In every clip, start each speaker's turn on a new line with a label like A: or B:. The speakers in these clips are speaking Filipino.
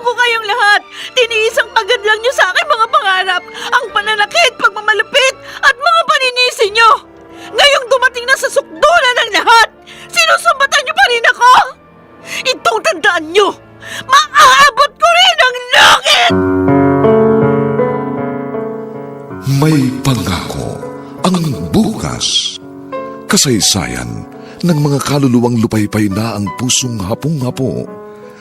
A: Pinagsilbihan ko kayong lahat. Tiniis ang pagad lang niyo sa aking mga pangarap, ang pananakit, pagmamalupit, at mga paninisi niyo. Ngayong dumating na sa sukdulan ng lahat, sinusumbatan niyo pa rin ako? Itong tandaan niyo, maaabot ko rin ang langit!
B: May pangako ang bukas. Kasaysayan ng mga kaluluwang lupaypay na ang pusong hapong-hapo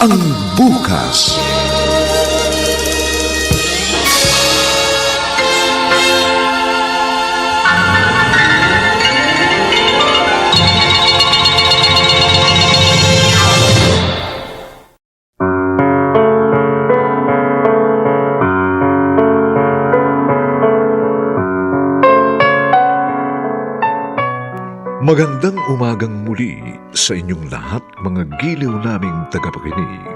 B: ang. Magandang umagang muli sa inyong lahat mga giliw naming tagapakinig.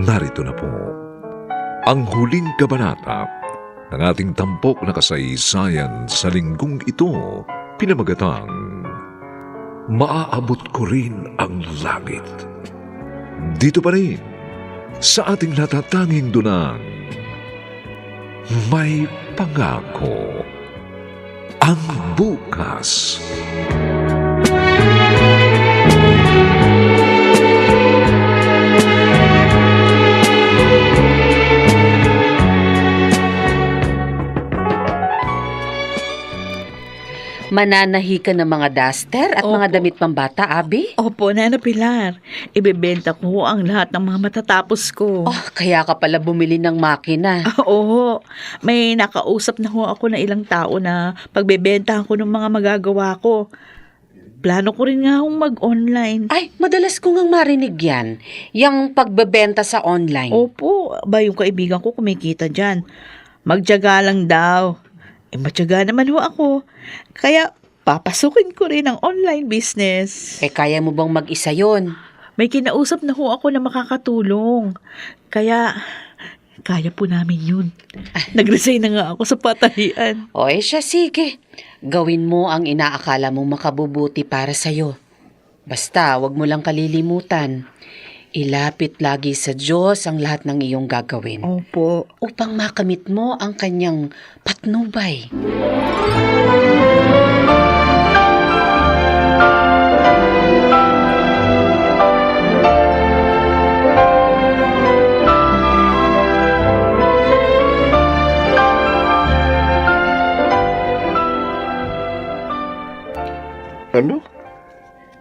B: Narito na po ang huling kabanata ng ating tampok na kasaysayan sa linggong ito pinamagatang Maaabot ko rin ang langit. Dito pa rin sa ating natatanging dunang may pangako ang bukas.
C: Mananahi ka ng mga duster at mga
A: Opo.
C: damit pambata, Abi?
A: Opo, Nana Pilar. Ibebenta ko ang lahat ng mga matatapos ko.
C: Oh, kaya ka pala bumili ng makina.
A: Ah, Oo, may nakausap na ho ako na ilang tao na pagbebentahan ko ng mga magagawa ko. Plano ko rin nga hong mag-online.
C: Ay, madalas ko ngang marinig yan. Yung pagbebenta sa online.
A: Opo, ba yung kaibigan ko kumikita dyan. Magtyaga lang daw. Eh, matyaga naman ho ako. Kaya, papasukin ko rin ang online business.
C: Eh, kaya mo bang mag-isa yon?
A: May kinausap na ho ako na makakatulong. Kaya, kaya po namin yun. Nag-resign na nga ako sa patahian.
C: O, eh siya, sige. Gawin mo ang inaakala mong makabubuti para sa'yo. Basta, wag mo lang kalilimutan. Ilapit lagi sa Diyos ang lahat ng iyong gagawin.
A: Opo.
C: Upang makamit mo ang kanyang patnubay.
D: Ano?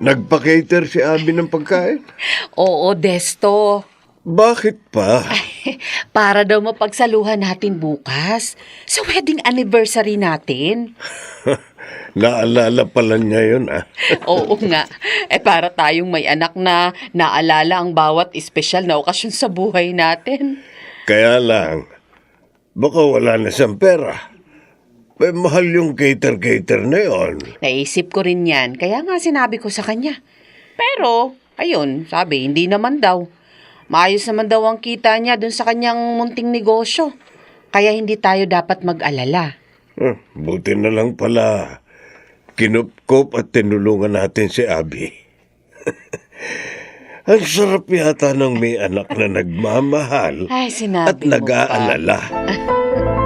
D: Nagpa-cater si Abby ng pagkain?
C: Oo, Desto.
D: Bakit pa?
C: Para daw mapagsaluhan natin bukas sa wedding anniversary natin.
D: Naalala pala niya yun ah.
C: Oo nga. Eh para tayong may anak na naalala ang bawat espesyal na okasyon sa buhay natin.
D: Kaya lang, baka wala na siyang pera.
E: May mahal yung cater-cater na yon.
C: Naisip ko rin yan, kaya nga sinabi ko sa kanya. Pero, ayun, sabi, hindi naman daw. Maayos naman daw ang kita niya dun sa kanyang munting negosyo. Kaya hindi tayo dapat mag-alala.
E: Hmm, buti na lang pala. Kinupkop at tinulungan natin si Abby. Ang sarap yata ng may anak na nagmamahal
C: Ay,
E: at nag-aalala.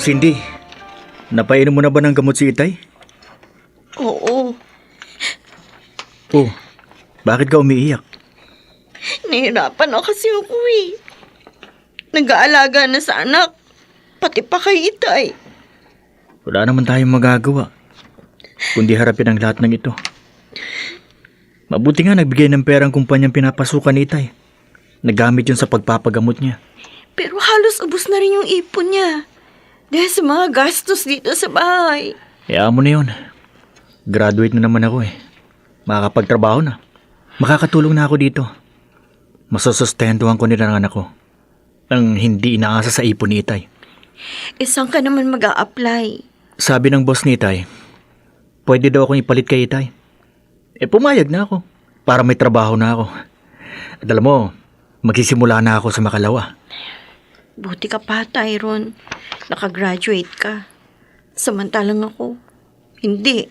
F: Cindy, napainom mo na ba ng gamot si Itay?
G: Oo,
F: Oh, bakit ka umiiyak?
G: nahirapan ako kasi ako eh. Nag-aalaga na sa anak, pati pa kay Itay.
F: Wala naman tayong magagawa. Kundi harapin ang lahat ng ito. Mabuti nga nagbigay ng perang kumpanyang pinapasukan ni Itay. Nagamit yun sa pagpapagamot niya.
G: Pero halos ubos na rin yung ipon niya. Dahil sa mga gastos dito sa bahay.
F: Kaya mo na yun. Graduate na naman ako eh. Makakapagtrabaho na. Makakatulong na ako dito. Masusustentuhan ko nila ng anak ko. Ang hindi inaasa sa ipon ni Itay.
G: Isang ka naman mag apply
F: Sabi ng boss ni Itay, pwede daw akong ipalit kay Itay. Eh pumayag na ako para may trabaho na ako. At alam mo, magsisimula na ako sa Makalawa.
G: Buti ka pa, Tyron. Nakagraduate ka. Samantalang ako, hindi.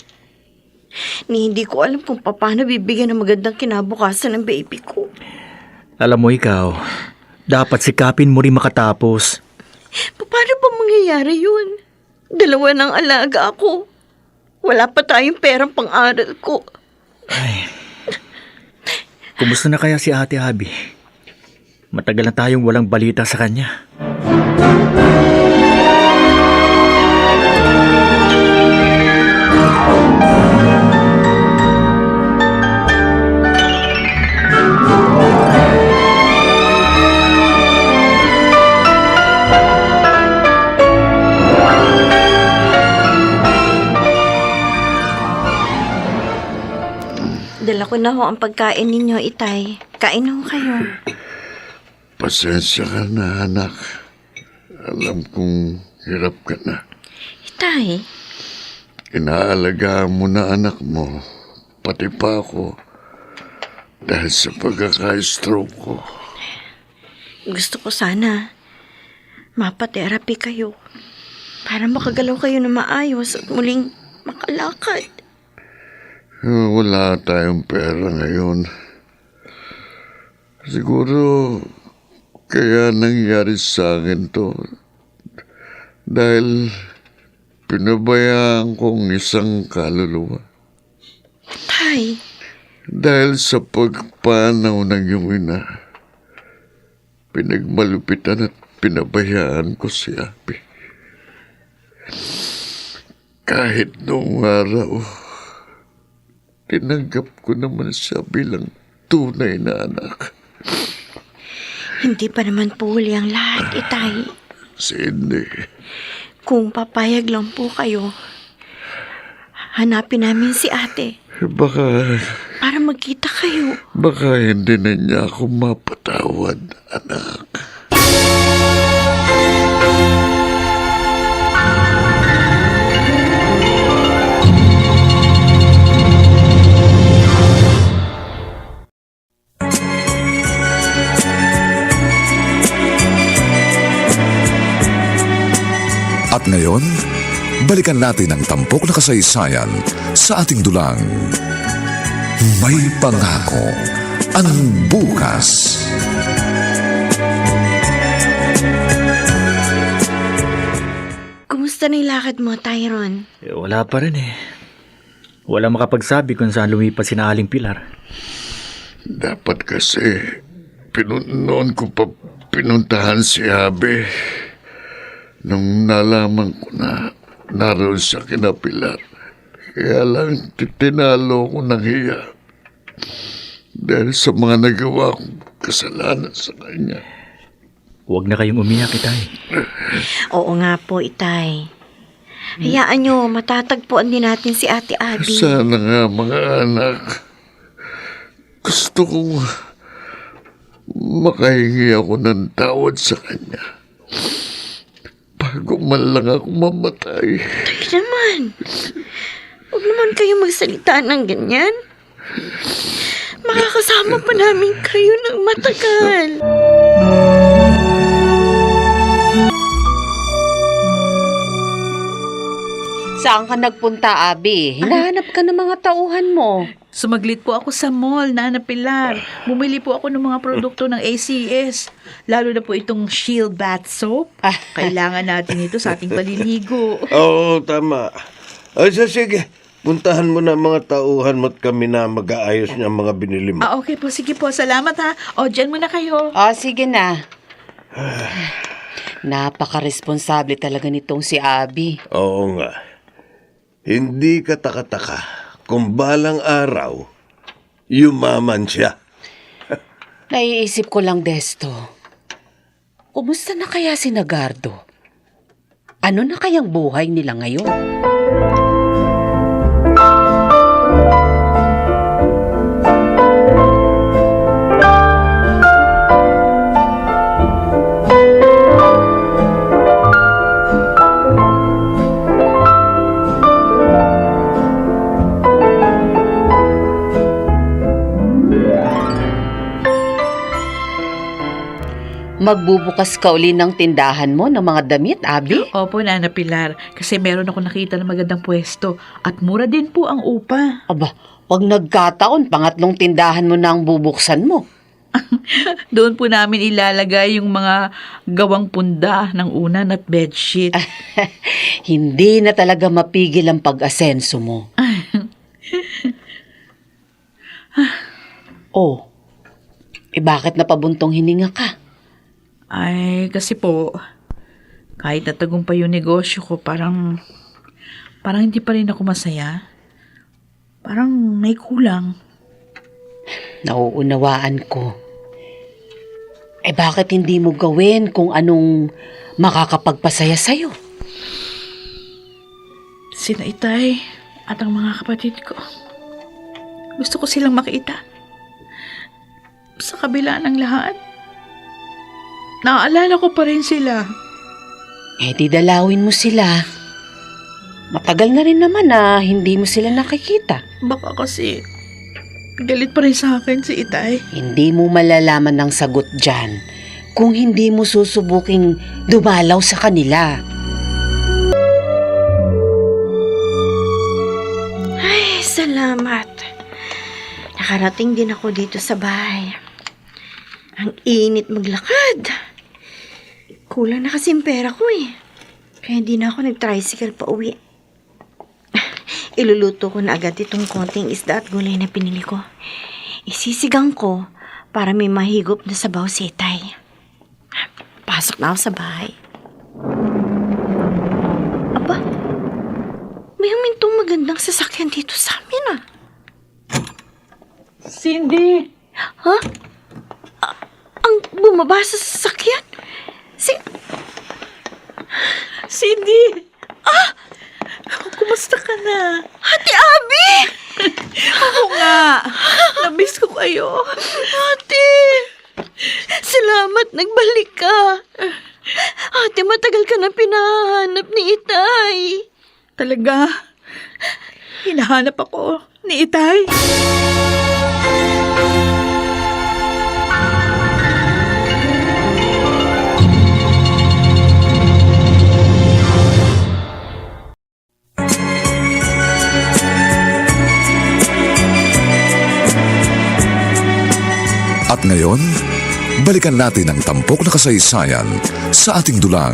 G: Ni hindi ko alam kung paano bibigyan ng magandang kinabukasan ng baby ko.
F: Alam mo ikaw, dapat sikapin mo rin makatapos.
G: Paano ba mangyayari yun? Dalawa ng alaga ako. Wala pa tayong perang pang-aral ko.
F: Kumusta na kaya si Ate Abby? Matagal na tayong walang balita sa kanya.
G: Dala ko na ho ang pagkain ninyo, Itay. Kain ho kayo.
D: Pasensya ka na, anak. Alam kong hirap ka na.
G: Itay,
D: Inaalagaan mo na anak mo, pati pa ako. Dahil sa pagkaka-stroke ko.
G: gusto ko sana mapaterapi kayo para makagalaw kayo na maayos at muling makalakad.
D: Wala tayong pera ngayon. Siguro kaya nangyari sa akin to dahil pinabayaan kong isang kaluluwa.
G: Tay,
D: Dahil sa pagpanaw ng iyong ina, pinagmalupitan at pinabayaan ko si Abby. Kahit noong araw, tinanggap ko naman siya bilang tunay na anak.
G: Hindi pa naman po huli ang lahat, Itay.
D: Cindy,
G: Kung papayag lang po kayo, hanapin namin si ate
D: baka,
G: para magkita kayo.
D: baka hindi na niya ako mapatawad, anak.
B: Ngayon, balikan natin ang tampok na kasaysayan sa ating dulang. May pangako ang bukas.
G: Kumusta na yung lakad mo, Tyron?
F: Eh, wala pa rin eh. Wala makapagsabi kung saan lumipas si Aling Pilar.
D: Dapat kasi pinunoon ko pa pinuntahan si Abe nung nalaman ko na naroon siya kina Pilar. Kaya lang tinalo ko ng hiya dahil sa mga nagawa kong kasalanan sa kanya.
F: Huwag na kayong umiyak, Itay.
G: Oo nga po, Itay. Hayaan nyo, matatagpuan din natin si Ate Abby.
D: Sana nga mga anak. Gusto kong makahingi ako ng tawad sa kanya. Bago lang ako mamatay.
G: Ay naman. Huwag naman kayo magsalita ng ganyan. Makakasama pa namin kayo ng matagal.
C: Saan ka nagpunta, Abi? Hinahanap ka ng mga tauhan mo.
A: Sumaglit po ako sa mall, Nana Pilar. Bumili po ako ng mga produkto ng ACS. Lalo na po itong Shield Bath Soap. Kailangan natin ito sa ating paliligo.
D: Oo, tama. Ay, so sige. Puntahan mo na mga tauhan mo at kami na mag-aayos niya mga binili mo.
A: Ah, okay po. Sige po. Salamat ha. O, dyan muna kayo.
C: O, sige na. Napaka-responsable talaga nitong si Abi.
D: Oo nga. Hindi ka takataka kung balang araw, yumaman siya.
C: Naiisip ko lang, Desto. Kumusta na kaya si Nagardo? Ano na kayang buhay nila ngayon? Magbubukas ka uli ng tindahan mo ng mga damit, Abi?
A: Opo, Nana Pilar. Kasi meron ako nakita ng magandang pwesto. At mura din po ang upa.
C: Aba, pag nagkataon, pangatlong tindahan mo na ang bubuksan mo.
A: Doon po namin ilalagay yung mga gawang punda ng unan at bedsheet.
C: Hindi na talaga mapigil ang pag-asenso mo. oh, eh bakit napabuntong hininga ka?
A: Ay, kasi po, kahit natagumpay yung negosyo ko, parang, parang hindi pa rin ako masaya. Parang may kulang.
C: Nauunawaan ko. Eh bakit hindi mo gawin kung anong makakapagpasaya sa'yo?
A: Sina Itay at ang mga kapatid ko. Gusto ko silang makita. Sa kabila ng lahat, naaalala ko pa rin sila.
C: Eh di dalawin mo sila. Matagal na rin naman na hindi mo sila nakikita.
A: Baka kasi galit pa rin sa akin si Itay.
C: Hindi mo malalaman ng sagot dyan kung hindi mo susubuking dumalaw sa kanila.
G: Ay, salamat. Nakarating din ako dito sa bahay. Ang init maglakad. Kulang na kasi pera ko eh. Kaya hindi na ako nag-tricycle pa uwi. Iluluto ko na agad itong konting isda at gulay na pinili ko. Isisigang ko para may mahigop na sabaw si Itay. Pasok na ako sa bahay. Aba, may humintong magandang sasakyan dito sa amin ah.
A: Cindy!
G: Ha? A- ang bumaba sa sasakyan? Si...
A: Cindy! Ah! Kumusta ka na?
G: Ate Abby!
A: Oo nga. Namiss ko kayo.
G: Ate! Salamat, nagbalik ka. Ate, matagal ka na pinahanap ni Itay.
A: Talaga? Hinahanap ako ni Itay.
H: At ngayon, balikan natin ang tampok na kasaysayan sa ating dulang.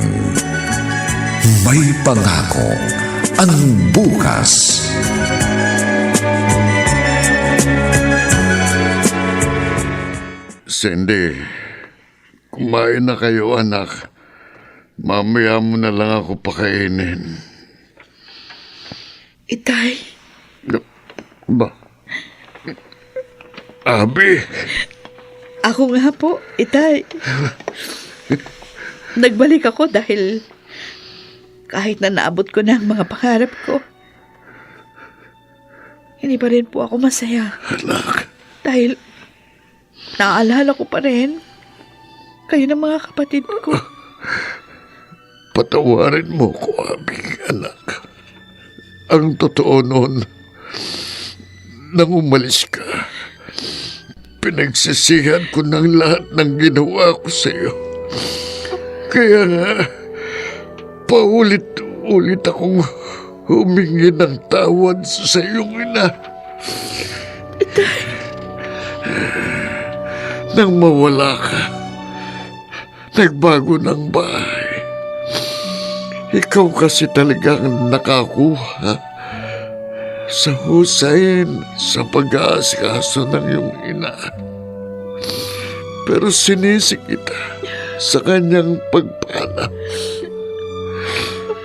H: May pangako ang bukas.
D: Cindy, kumain na kayo anak. Mamaya mo na lang ako pakainin.
A: Itay?
D: Ba? Abi?
A: Ako nga po, Itay. Nagbalik ako dahil kahit na naabot ko na ang mga pangarap ko, hindi pa rin po ako masaya.
D: anak.
A: Dahil naaalala ko pa rin kayo ng mga kapatid ko.
D: Patawarin mo ko, Abi, anak. Ang totoo noon, nang umalis ka, pinagsisihan ko ng lahat ng ginawa ko sa iyo. Kaya nga, paulit-ulit akong humingi ng tawad sa iyong ina. Nang mawala ka, nagbago ng bahay. Ikaw kasi talagang nakakuha sa husayin sa pag-aasikaso ng iyong ina. Pero sinisi kita sa kanyang pagpana.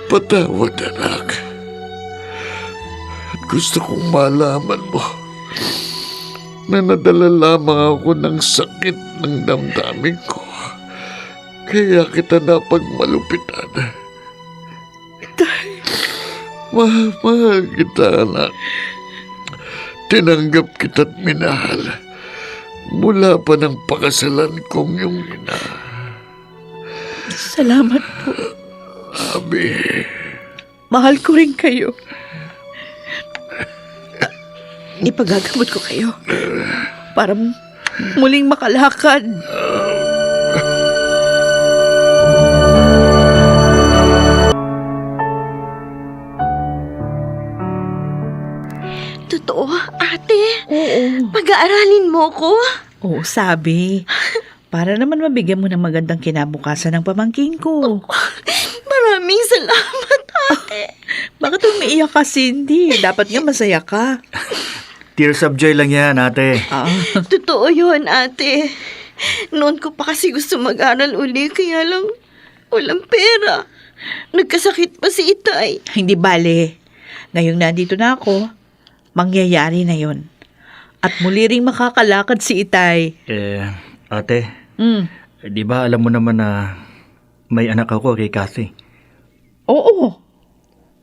D: Patawad, anak. At gusto kong malaman mo na nadala lamang ako ng sakit ng damdamin ko. Kaya kita napagmalupitan. Mahal, mahal kita, anak. Tinanggap kita't minahal mula pa ng pakasalan kong yung ina.
A: Salamat po.
D: Abi,
A: Mahal ko rin kayo. Ipagagamot ko kayo para muling makalakad.
G: Totoo, ate.
A: Oo.
G: Pag-aaralin mo ko.
A: Oo, sabi. Para naman mabigyan mo ng magandang kinabukasan ng pamangkin ko.
G: Maraming salamat, ate.
A: Bakit umiiyak ka, Cindy? Dapat nga masaya ka.
F: Tears of joy lang yan, ate.
A: Ah,
G: Totoo yun, ate. Noon ko pa kasi gusto mag-aral uli, kaya lang walang pera. Nagkasakit pa si Itay.
A: hindi bale. Ngayong nandito na ako, mangyayari na yon. At muli ring makakalakad si Itay.
F: Eh, ate,
A: Mm.
F: di ba alam mo naman na may anak ako kay Kathy?
A: Oo.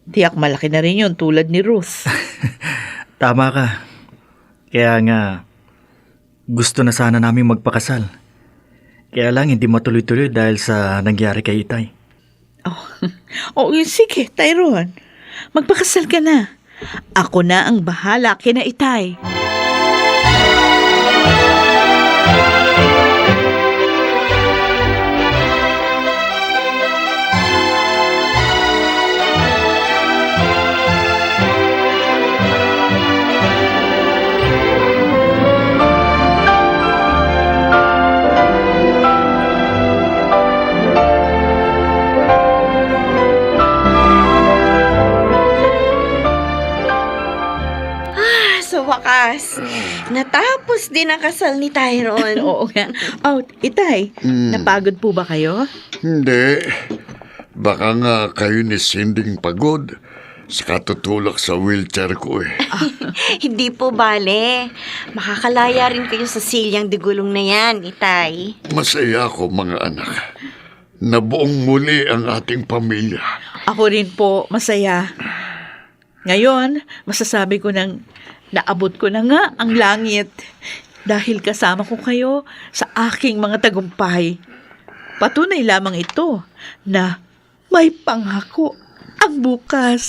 A: Tiyak malaki na rin yun tulad ni Ruth.
F: Tama ka. Kaya nga, gusto na sana namin magpakasal. Kaya lang hindi matuloy-tuloy dahil sa nangyari kay Itay.
A: Oh, oh sige, Tyrone. Magpakasal ka na. Ako na ang bahala kina Itay.
G: Natapos din ang kasal ni Tyrone.
A: Oo nga. Oh, Itay, napagod po ba kayo?
D: hindi. Baka nga kayo ni Sinding pagod sa katutulak sa wheelchair ko eh.
G: Hindi po bale. Makakalaya rin kayo sa silyang digulong na yan, Itay.
D: Masaya ako mga anak na buong muli ang ating pamilya.
A: Ako rin po, masaya. Ngayon, masasabi ko nang naabot ko na nga ang langit dahil kasama ko kayo sa aking mga tagumpay. Patunay lamang ito na may pangako ang bukas.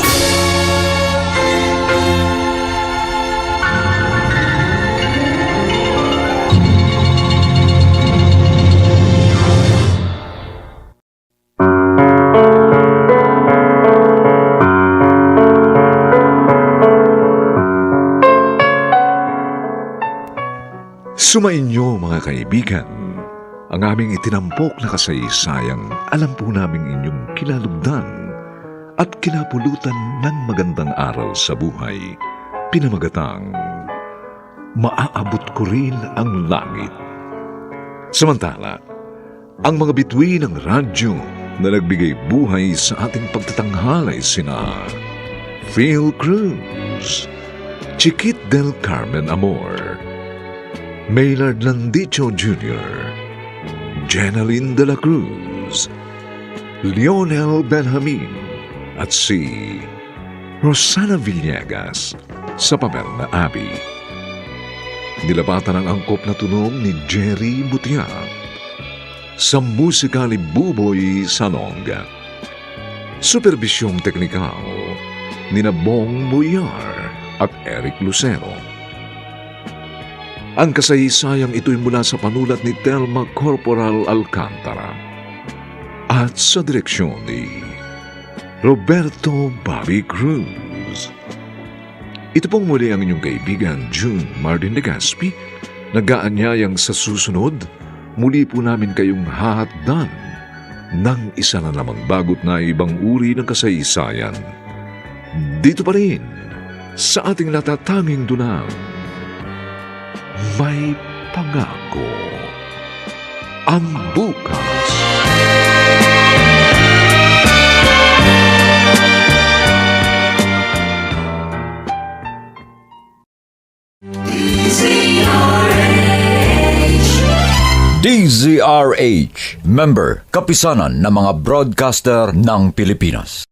B: Sumainyo mga kaibigan, ang aming itinampok na kasaysayang alam po namin inyong kinalugdan at kinapulutan ng magandang araw sa buhay. Pinamagatang, maaabot ko rin ang langit. Samantala, ang mga bituin ng radyo na nagbigay buhay sa ating pagtatanghalay sina Phil Cruz, Chiquit del Carmen Amor, Maynard Landicho Jr., Jenaline de la Cruz, Lionel Benjamin at si Rosana Villegas sa papel na Abby. Nilapatan ang angkop na tunog ni Jerry Butia sa musika ni Buboy Salonga. Superbisyong teknikal ni Bong Muyar at Eric Lucero. Ang kasaysayang ito'y mula sa panulat ni Telma Corporal Alcantara at sa direksyon ni Roberto Bobby Cruz. Ito pong muli ang inyong kaibigan June Martin de Gaspi, nag-aanyayang sa susunod, muli po namin kayong hahatdan ng isa na namang bagot na ibang uri ng kasaysayan. Dito pa rin, sa ating natatanging dunang, may pangako ang bukas.
I: DZRH, member, kapisanan ng mga broadcaster ng Pilipinas.